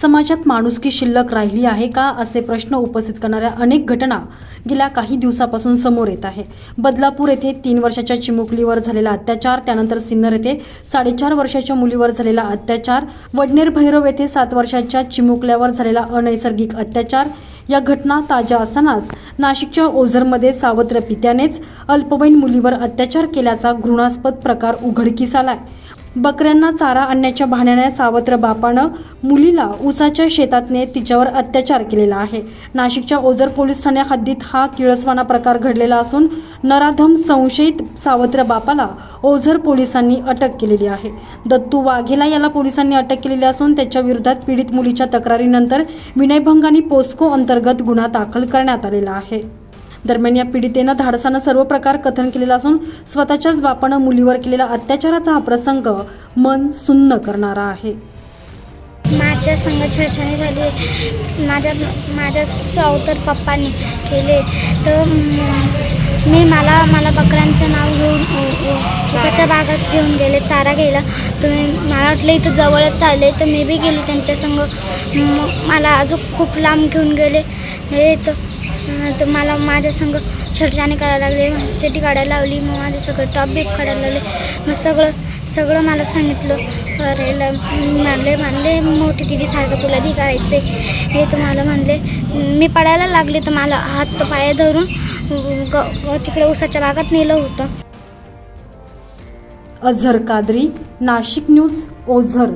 समाजात माणुसकी शिल्लक राहिली आहे का असे प्रश्न उपस्थित करणाऱ्या अनेक घटना गेल्या काही दिवसापासून समोर येत आहे. बदलापूर येथे तीन वर्षाच्या चिमुकलीवर झालेला अत्याचार त्यानंतर सिन्नर येथे साडेचार वर्षाच्या मुलीवर झालेला अत्याचार वडनेर भैरव येथे सात वर्षाच्या चिमुकल्यावर झालेला अनैसर्गिक अत्याचार या घटना ताज्या असतानाच नाशिकच्या ओझरमध्ये सावत्र पित्यानेच अल्पवयीन मुलीवर अत्याचार केल्याचा घृणास्पद प्रकार उघडकीस आलाय. बकऱ्यांना चारा आणण्याच्या बहाण्याने सावत्र बापानं मुलीला उसाच्या शेतात नेत तिच्यावर अत्याचार केलेला आहे. नाशिकच्या ओझर पोलीस ठाण्या हद्दीत हा किळसवाना प्रकार घडलेला असून नराधम संशयित सावत्र बापाला ओझर पोलिसांनी अटक केलेली आहे. दत्तू वाघेला याला पोलिसांनी अटक केलेली असून त्याच्या विरोधात पीडित मुलीच्या तक्रारीनंतर विनयभंग आणि पोस्को अंतर्गत गुन्हा दाखल करण्यात आलेला आहे. दरम्यान या पीडितेनं धाडसानं सर्व प्रकार कथन केलेला असून स्वतःच्याच बापानं मुलीवर केलेला अत्याचाराचा हा प्रसंग मन सुन्न करणारा आहे. माझ्या संग छेडछाणी झाली माझ्या माझ्या सावतर पप्पाने केले. तर मी मला मला बकऱ्यांचं नाव घेऊन उ- उसाच्या बागात घेऊन गेले चारा घ्यायला. तर मी- मला वाटलं इथं जवळच चालले तर मी बी गेले त्यांच्या संग. मला अजून खूप लांब घेऊन गेले. हे तर तर मला माझ्या संग छेडछाणी करायला लागले. चेटी काढायला लावली. मग माझ्या सगळं टॉप बीप काढायला लागले. मग सगळं सगळं मला सांगितलं. करायला मानले मानले मोठी दिदी सारखं तुला बी करायचे हे तर मला म्हणले मी पडायला लागले तर मला हात पाय धरून ग ग- तिकडे उसाच्या बागात नेलं होतं. अझर कादरी नाशिक न्यूज ओझर.